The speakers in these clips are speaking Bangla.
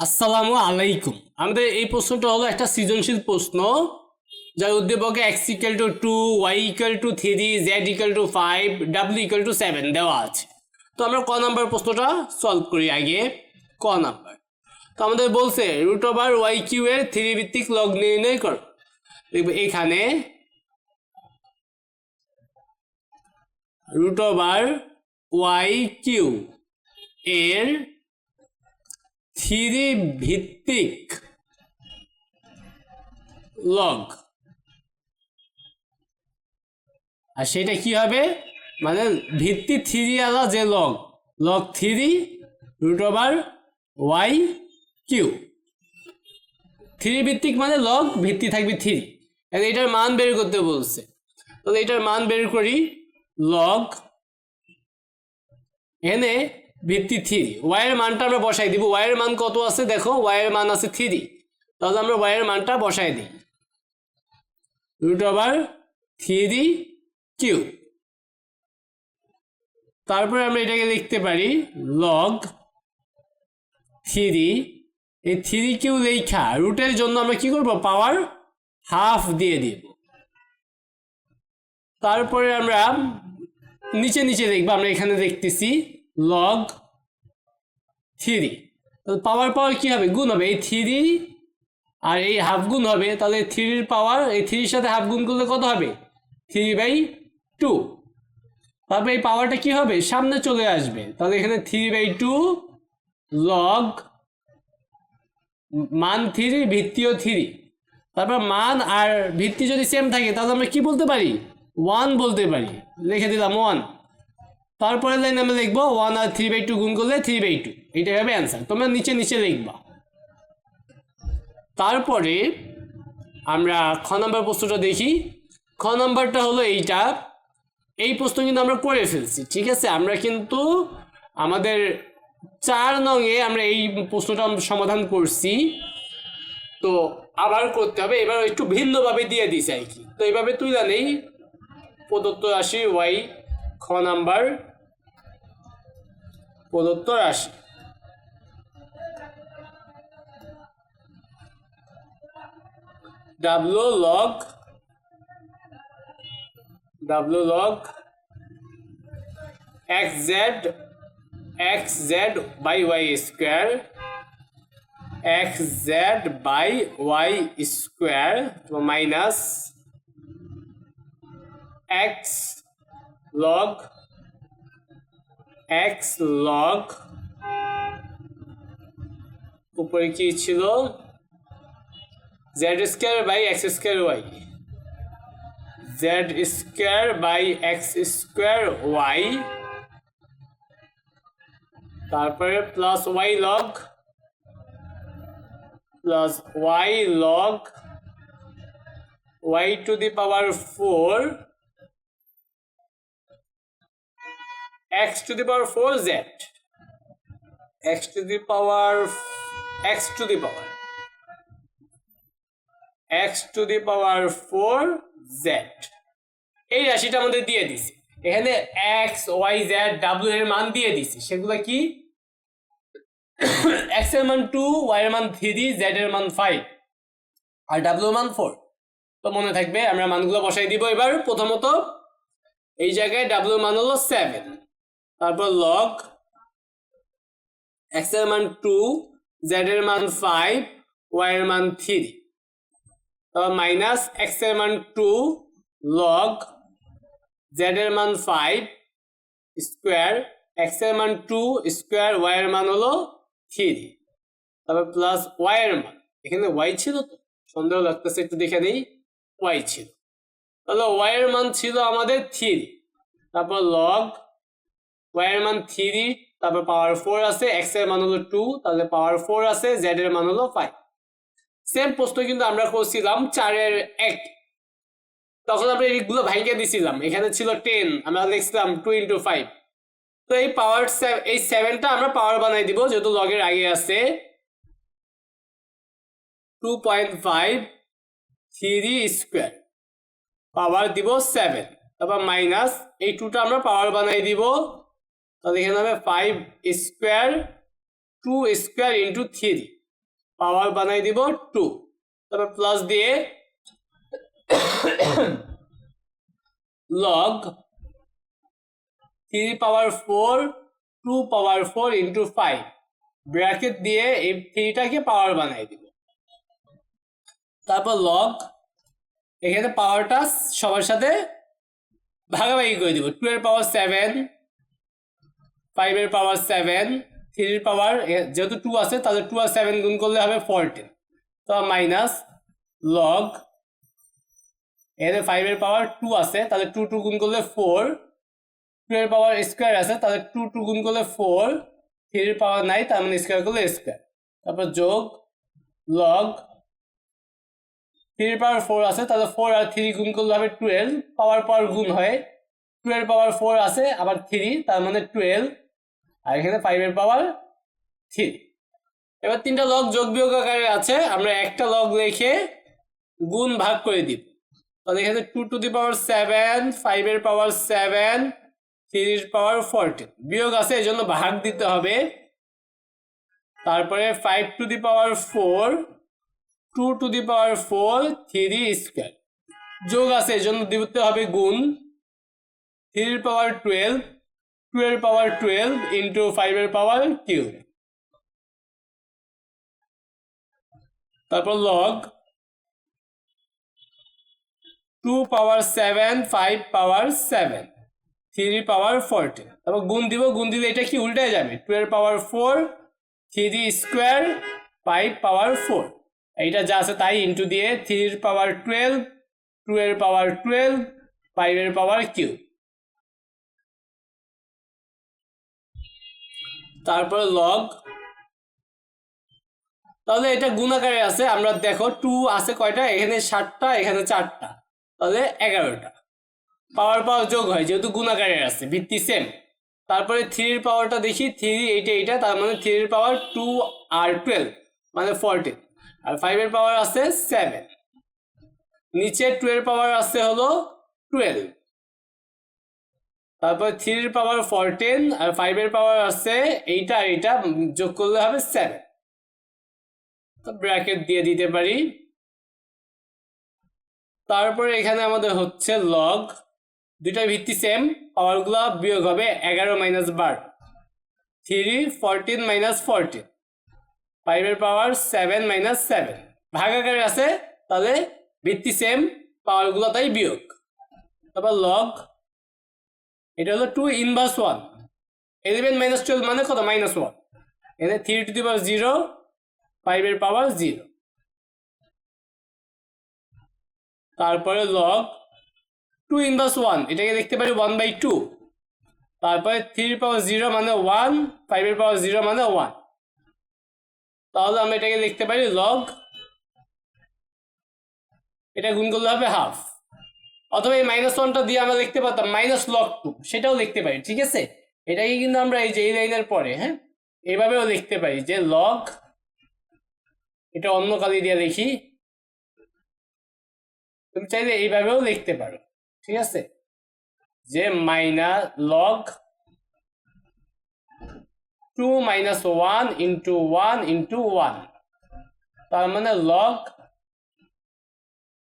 আসসালামু আলাইকুম। আমাদের এই প্রশ্নটা হলো একটা সৃজনশীল প্রশ্ন, যার উদ্দীপকে X equal to two Y equal to three Z equal to five W equal to seven দেওয়া আছে। তো আমরা ক নাম্বার প্রশ্নটা সলভ করি আগে, ক নাম্বার। তো আমাদের বলছে রুট ওভার ওয়াই কিউ এর থ্রি ভিত্তিক লগ নির্ণয় কর। দেখবে এখানে রুট ওভার ওয়াই কিউ এর থ্রি ভিত্তিক লগ আর সেটা কি হবে? মানে ভিত্তি থ্রি আলা যে log log three root over y q three ভিত্তিক মানে লগ ভিত্তি থাকবে থ্রি। এটার মান বের করতে বলছে। তাহলে এটার মান বের করি লগ এনে ভিত্তি থ্রি। ওয়াইয়ের মানটা আমরা বসাই দিব। ওয়াইয়ের মান কত আছে? দেখো ওয়াইয়ের মান আছে থ্রি। তাহলে আমরা ওয়াইয়ের মানটা বসাই দিই। রুট ওভার থ্রি কিউ তারপরে আমরা এটাকে লিখতে পারি লগ থ্রি। এই থ্রি কিউ লেখা রুটের জন্য আমরা কি করব? পাওয়ার হাফ দিয়ে দিব। তারপরে আমরা নিচে নিচে দেখব। আমরা এখানে দেখতেছি লগ থ্রি পাওয়ার পাওয়ার কি হবে? গুণ হবে। এই থ্রি আর এই হাফ গুণ হবে। তাহলে থ্রির পাওয়ার, এই থ্রির সাথে হাফ গুণ করলে কত হবে? Three by two. তারপরে এই পাওয়ারটা কি হবে? সামনে চলে আসবে। তাহলে এখানে থ্রি বাই টু লগ মান থ্রি ভিত্তিও থ্রি তারপর মান আর ভিত্তি যদি সেম থাকে, তাহলে আমরা কি বলতে পারি? ওয়ান বলতে পারি। লিখে দিলাম ওয়ান তারপরে লাইন আমরা লিখব ওয়ান আর থ্রি বাই টু গুণ করলে থ্রি বাই টু এইটাই হবে অ্যান্সার তোমরা নিচে নিচে লিখবা। তারপরে আমরা খ নম্বর প্রশ্নটা দেখি। খ নম্বরটা হলো এইটা। এই প্রশ্ন কিন্তু আমরা করে ফেলছি, ঠিক আছে? আমরা কিন্তু আমাদের চার নঙে আমরা এই প্রশ্নটা সমাধান করছি। তো আবার করতে হবে, এবার একটু ভিন্নভাবে দিয়ে দিছে আর কি। তো এইভাবে তুই নেই। প্রদত্ত রাশি ওয়াই খ নাম্বার প্রদত্ত রাশি। W log W log X Z X Z by Y square X Z by Y square minus X log X log উপরে কি ছিল? Z square by X square Y Z square by X square Y তারপরে plus Y log plus Y log Y to the power four x to the power 4 z x to the power x to the power x to the power 4 z এই রাশিটা আমাদের দিয়ে দিছি। এখানে x y z w এর মান দিয়ে দিছি। সেগুলো কি? x এর মান 2 y এর মান 3 z এর মান 5 আর w এর মান 4 তো মনে থাকবে, আমরা মানগুলো বসাই দিব এবার। প্রথমত, এই জায়গায় w এর মান হলো 7 তারপর লগ এক্সের মান টু জেড এর মান ফাইভ ওয়াই এর মান থ্রি তারপর মাইনাস এক্সের মান টু লগ জেড এর মান ফাইভ স্কোয়ার এক্সের মান টু স্কোয়ার ওয়াই এর মান হলো থ্রি তারপর প্লাস ওয়াই এর মান, এখানে ওয়াই ছিল তো, সন্দেহ লাগতেছে, একটু দেখে নেই ওয়াই ছিল। তাহলে ওয়াই এর মান ছিল আমাদের থ্রি তারপর লগ ওয়াই এর মান থ্রি তারপর পাওয়ার ফোর আছে এক্সের মান হলো টু তাহলে পাওয়ার ফোর আছে জেড এর মান হলো ফাইভ সেম প্রশ্ন কিন্তু আমরা করছিলাম চারের এক। তখন আমরা এইগুলো ভাইকে দিছিলাম। এখানে ছিল টেন আমরা লিখছিলাম টু ইন্টু ফাইভ তো এই পাওয়ার এই সেভেনটা আমরা পাওয়ার বানাই দিব, যেহেতু লগের আগে আছে। Two point five three square power দিব সেভেন তারপর মাইনাস এই টুটা আমরা পাওয়ার বানাই দিব। তাহলে এখানে হবে five square two square into three power বানাই দিব টু তারপর প্লাস দিয়ে log three power four two power four into five bracket দিয়ে এই থ্রিটাকে পাওয়ার বানাই দিব। তারপর লগ এখানে পাওয়ারটা সবার সাথে ভাগাভাগি করে দিব টু এর পাওয়ার সেভেন ফাইভের পাওয়ার সেভেন থ্রির পাওয়ার যেহেতু টু আছে, তাহলে টু আর সেভেন গুণ করলে হবে ফোরটিন তো মাইনাস লগ এখানে ফাইভের পাওয়ার টু আছে, তাহলে টু টু গুণ করলে ফোর টু এর পাওয়ার স্কোয়ার আছে, তাহলে টু টু গুণ করলে ফোর থ্রির পাওয়ার নাই তার মানে স্কোয়ার করলে স্কোয়ার তারপর যোগ লগ থ্রির পাওয়ার ফোর আছে, তাহলে ফোর আর থ্রি গুণ করলে হবে টুয়েলভ পাওয়ার পাওয়ার গুণ হয় টুয়েলভ পাওয়ার ফোর আছে, আবার থ্রি তার মানে টুয়েলভ আর এখানে ফাইভের পাওয়ার থ্রি এবার তিনটা লগ যোগ বিয়োগ আকারে আছে, আমরা একটা লগ লিখে গুণ ভাগ করে দিব তাহলে এখানে two to the power seven ফাইভের পাওয়ার সেভেন থ্রির পাওয়ার ফোরটিন বিয়োগ আছে এই জন্য ভাগ দিতে হবে। তারপরে five to the power four two to the power four three square যোগ আছে এই জন্য দিতে হবে গুণ। থ্রির পাওয়ার টুয়েলভ টু এর পাওয়ার টুয়েলভ ইন্টু ফাইভের পাওয়ার কিউ তারপর log two power seven five power seven three power fourteen তারপর গুণ দিব, গুণ দিলে এটা কি উল্টে যাবে? টু এর power four three square five power four এইটা যা আছে তাই ইন্টু দিয়ে থ্রির পাওয়ার টুয়েলভ টু এর পাওয়ার টুয়েলভ ফাইভের পাওয়ার কিউব তারপর লগ তাহলে এটা গুণাকারে আছে, আমরা দেখো টু আছে কয়টা? এখানে সাতটা, এখানে চারটা। তাহলে এগারোটা। পাওয়ার পাওয়ার যোগ হয়, যেহেতু গুণাকারে আছে, ভিত্তি সেম তারপরে থ্রির পাওয়ারটা দেখি থ্রি এইটা এইটা তার মানে থ্রির পাওয়ার টু আর টুয়েলভ মানে ফোরটিন আর ফাইভের পাওয়ার আছে সেভেন নিচে টু এর পাওয়ার আছে হলো টুয়েলভ তারপর থ্রির পাওয়ার ফোরটিন আর ফাইভের পাওয়ার আছে এইটা আর এইটা যোগ করলে হবে সেভেন তো ব্র্যাকেট দিয়ে দিতে পারি। তারপরে এখানে আমাদের হচ্ছে লগ দুইটা ভিত্তি সেম পাওয়ারগুলো বিয়োগ হবে এগারো মাইনাস বার। থ্রি ফোরটিন মাইনাস ফোরটিন ফাইভের পাওয়ার সেভেন মাইনাস সেভেন ভাগাকারে আছে, তাহলে ভিত্তি সেম পাওয়ারগুলো তাই বিয়োগ। তারপর লগ এটা হলো two inverse one eleven minus twelve মানে কত? মাইনাস ওয়ান এখানে three two the power zero ফাইভের পাওয়ার জিরো তারপরে লগ টু ইনভার্স ওয়ান এটাকে দেখতে পারি ওয়ান বাই টু তারপরে থ্রির পাওয়ার জিরো মানে ওয়ান ফাইভের পাওয়ার জিরো মানে ওয়ান তাহলে আমরা এটাকে লিখতে পারি লগ এটা গুণ করলে হবে হাফ অথবা এই মাইনাস ওয়ানটা দিয়ে আমরা লিখতে পারতাম মাইনাস লক টু সেটাও লিখতে পারি, ঠিক আছে? এটাকে কিন্তু আমরা এই যে, এই লাইনের পরে হ্যাঁ? এইভাবেও লিখতে পারি যে লগ এটা অন্য কালি দিয়ে লিখি তুমি চাইলে এইভাবেও লিখতে পারো, ঠিক আছে? যে minus log two minus one into one into one তার মানে লগ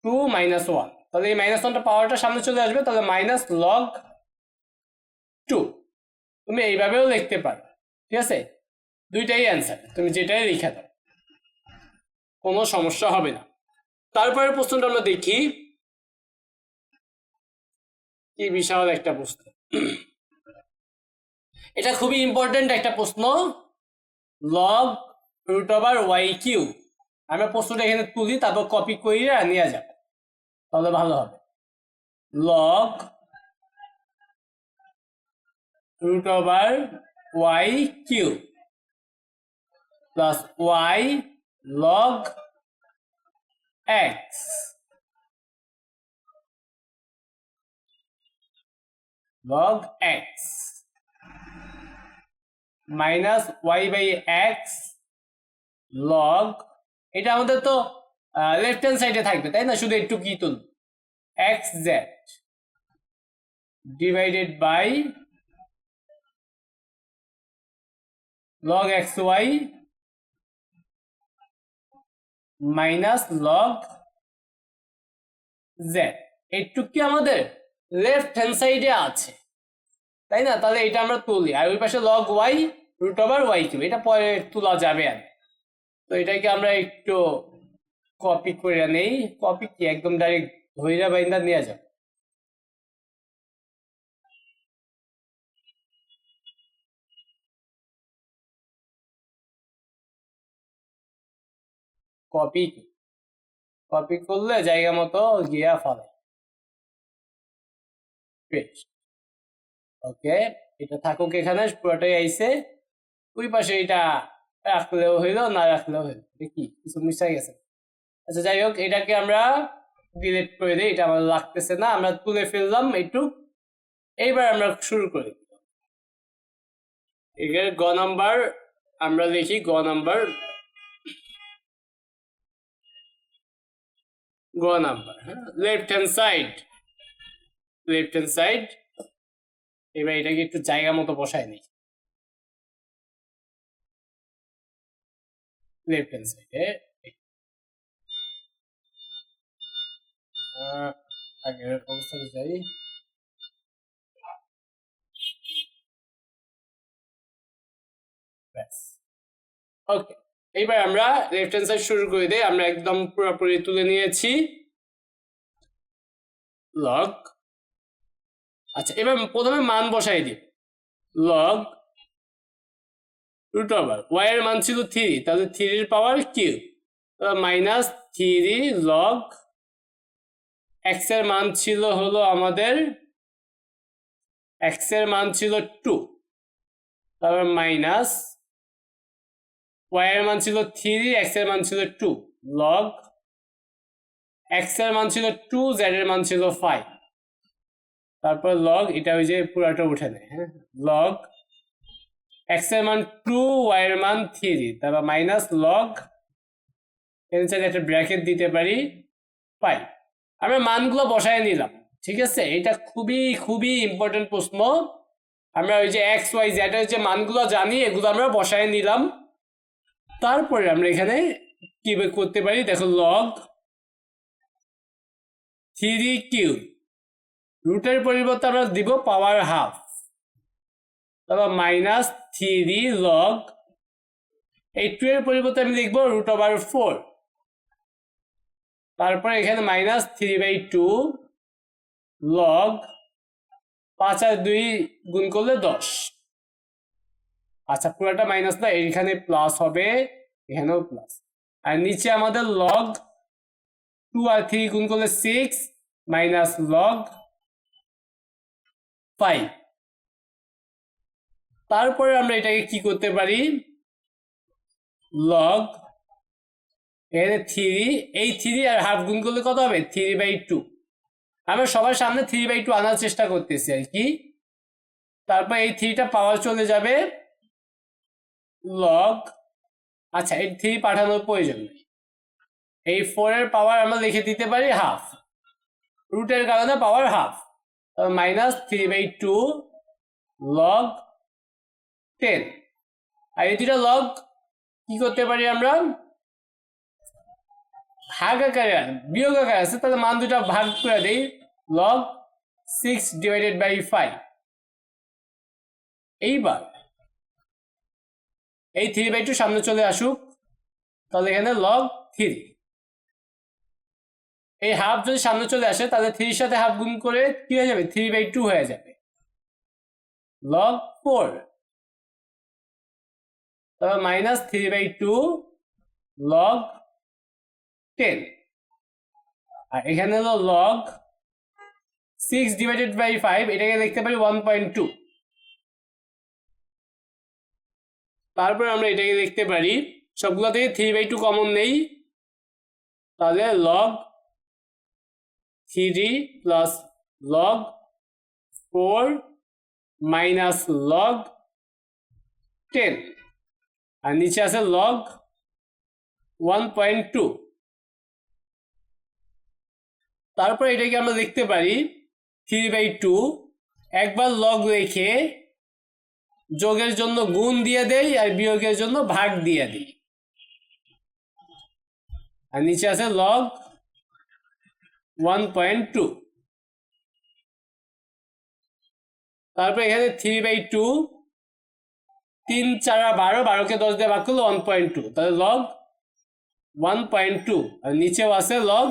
টু মাইনাস ওয়ান তাহলে এই মাইনাস ওয়ানটা পাওয়ারটা সামনে চলে আসবে, তাহলে মাইনাস লগ টু তুমি এইভাবেও লিখতে পারো, ঠিক আছে? দুইটাই অ্যান্সার তুমি যেটাই লিখে দাও, কোনো সমস্যা হবে না। তারপরে প্রশ্নটা আমরা দেখি, কি বিশাল একটা প্রশ্ন। এটা খুবই ইম্পর্টেন্ট একটা প্রশ্ন log root over y q আমরা প্রশ্নটা এখানে তুলি, তারপর কপি করে নিয়ে যাব তাহলে ভালো হবে। Log root over y q plus y log x log x minus y by x log এটা আমাদের তো লেফট হ্যান্ড সাইডে থাকবে, তাই না? শুধু একটু কি তুল। X z divided by log x y minus log z এইটুক কি আমাদের লেফট হ্যান্ড সাইডে আছে, তাই না? তাহলে এটা আমরা তুলি, আর ওই পাশে log y root over y cube এটা পরে তোলা যাবে আর। তো এটাকে আমরা একটু কপি করে নেই কপি কি? একদম ডাইরেক্ট ধৈরা বাইন্দা নিয়ে যাবে। কপি কপি করলে জায়গা মতো গিয়া ফলে। ওকে, এটা থাকুক এখানে, পুরোটাই আইছে। ওই পাশে এটা রাখলেও হইল, না রাখলেও হইল। দেখি কিছু মিশাই গেছে। আচ্ছা যাই হোক, এটাকে আমরা ডিলিট করে দিই, এটা আমার লাগতেছে না, আমরা তুলে ফেললাম একটু। এইবার আমরা শুরু করি। এখানে গ নাম্বার, আমরা লিখি গ নাম্বার। গ নাম্বার হ্যাঁ left hand side left hand side এবার এটাকে একটু জায়গা মতো বসায় নিই। লেফট হ্যান্ড সাইডে আগের অবস্থানে যাই। ওকে এইবার আমরা লেফট হ্যান্ড সাইড শুরু করে দিই। আমরা একদম পুরোপুরি তুলে নিয়েছি। লগ আচ্ছা এবার প্রথমে মান বসাই দিই। লগ রুট ওভার ওয়াই এর মান ছিল থ্রি তাহলে থ্রির power q minus three log এক্সের মান ছিল হলো আমাদের এক্সের মান ছিল টু তারপর মাইনাস ওয়াই এর মান ছিল থ্রি এক্সের মান ছিল টু লগ এক্সের মান ছিল টু জেড এর মান ছিল ফাইভ তারপর লগ এটা ওই যে পুরাটা উঠে নেয় হ্যাঁ লগ এক্সের মান টু ওয়াই এর মান থ্রি তারপর মাইনাস লগ এর একটা ব্র্যাকেট দিতে পারি ফাইভ আমরা মানগুলো বসায় নিলাম, ঠিক আছে? এটা খুবই খুবই ইম্পর্টেন্ট প্রশ্ন। আমরা ওই যে এক্স ওয়াই জেড এর যে মানগুলো জানি, এগুলো আমরা বসায় নিলাম। তারপরে আমরা এখানে কি করতে পারি? দেখো লগ থ্রি কিউ রুটের পরিবর্তে আমরা দিব পাওয়ার হাফ তারপর মাইনাস থ্রি লগ এই টু এর পরিবর্তে আমি লিখব রুট ওভার ফোর তারপরে এখানে minus three by two log পাঁচ আর দুই গুণ করলে দশ। আচ্ছা পুরোটা মাইনাস না এখানে প্লাস হবে, এখানেও প্লাস আর নিচে আমাদের লগ টু আর থ্রি গুণ করলে সিক্স মাইনাস লগ ফাইভ তারপরে আমরা এটাকে কি করতে পারি? লগ এখানে থ্রি এই থ্রি আর হাফ গুণ করলে কত হবে? থ্রি বাই টু আমরা সবার সামনে থ্রি বাই টু আনার চেষ্টা করতেছি আর কি। তারপর এই থ্রিটা পাওয়ার চলে যাবে লগ আচ্ছা এই থ্রি পাঠানোর প্রয়োজন নেই। এই ফোর এর পাওয়ার আমরা লিখে দিতে পারি হাফ রুটের কারণে power half minus three by two log ten আর এই দুটা লগ কি করতে পারি আমরা? ভাগ আকারে বিয়োগ আকারে আছে তাহলে মান দুটা ভাগ করে দেই log six divided by five এইবার, এই থ্রি বাই টু সামনে চলে আসুক, তাহলে এখানে লগ থ্রি এই হাফ যদি সামনে চলে আসে, তাহলে থ্রির সাথে হাফ গুণ করে কি হয়ে যাবে? থ্রি বাই টু হয়ে যাবে। লগ ফোর তারপর minus three by two log ten. আর এখানে হলো log six divided by five এটাকে দেখতে পারি ওয়ান পয়েন্ট টু তারপর আমরা এটাকে দেখতে পারি, সবগুলো থেকে থ্রি বাই টু কমন নেই। তাহলে log three plus log four minus log ten আর নিচে আছে লগ ওয়ান পয়েন্ট টু তারপর এটাকে আমরা দেখতে পারি থ্রি বাই টু একবার লগ রেখে যোগের জন্য গুণ দিয়ে দেই আর বিয়োগের জন্য ভাগ দিয়ে দিই। আর নিচে আছে লগ ওয়ান পয়েন্ট টু তারপর এখানে থ্রি বাই টু তিন, চারা বারো, বারোকে দশ দিয়ে ভাগ করল ওয়ান পয়েন্ট টু তাহলে লগ ওয়ান পয়েন্ট টু আর নিচেও আছে লগ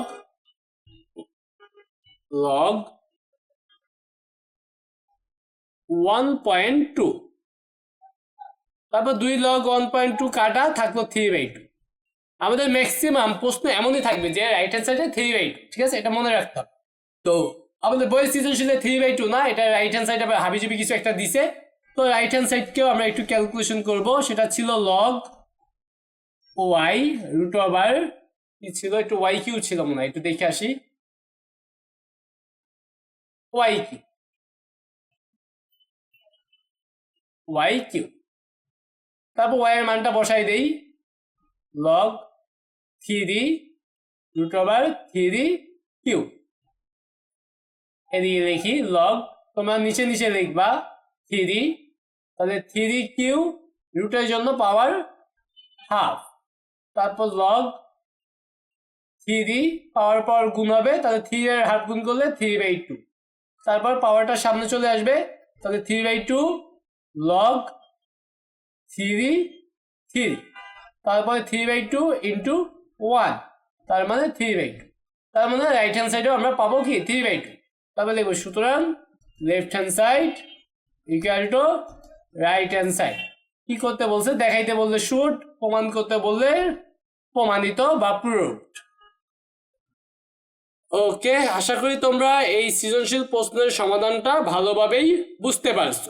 পয়েন্ট টু তারপর দুই লগ ওয়ান পয়েন্ট টু কাটা থাকল থ্রি বাই টু আমাদের ম্যাক্সিমাম প্রশ্ন এমনই থাকবে যে রাইট হ্যান্ড সাইডে থ্রি বাই টু ঠিক আছে? এটা মনে রাখতে হবে। তো আমাদের বইয়ের সৃজনশীলে থ্রি বাই টু না, এটা রাইট হ্যান্ড সাইড হাবিজাবি কিছু একটা দিছে। তো রাইট হ্যান্ড সাইডকেও আমরা একটু ক্যালকুলেশন করব। সেটা ছিল লগ ওয়াই রুট ওভার কি ছিল? একটু ওয়াই কিউ ছিল মনে হয়, একটু দেখে আসি। ওয়াই কিউ কিউ তারপর ওয়াই এর মানটা বসাই দেই log three root over three q এদিকে লিখি লগ তোমরা নিচে নিচে লিখবা থ্রি তাহলে থ্রি কিউ রুটের জন্য পাওয়ার হাফ তারপর লগ থ্রি পাওয়ার পাওয়ার গুণ হবে তাহলে থ্রি এর হাফ গুণ করলে থ্রি বাই টু তারপর পাওয়ারটা সামনে চলে আসবে। তাহলে three by two log three three তারপরে three by two into one তার মানে থ্রি বাই টু তার মানে রাইট হ্যান্ড সাইডেও আমরা পাবো কি? থ্রি বাই টু তারপরে দেখব সুতরাং left hand side equal to right hand side কি করতে বলছে? দেখাইতে বললে শুট প্রমাণ করতে বললে প্রমাণিত বা প্রুভড ওকে আশা করি তোমরা এই সৃজনশীল প্রশ্নের সমাধানটা ভালোভাবেই বুঝতে পারছ।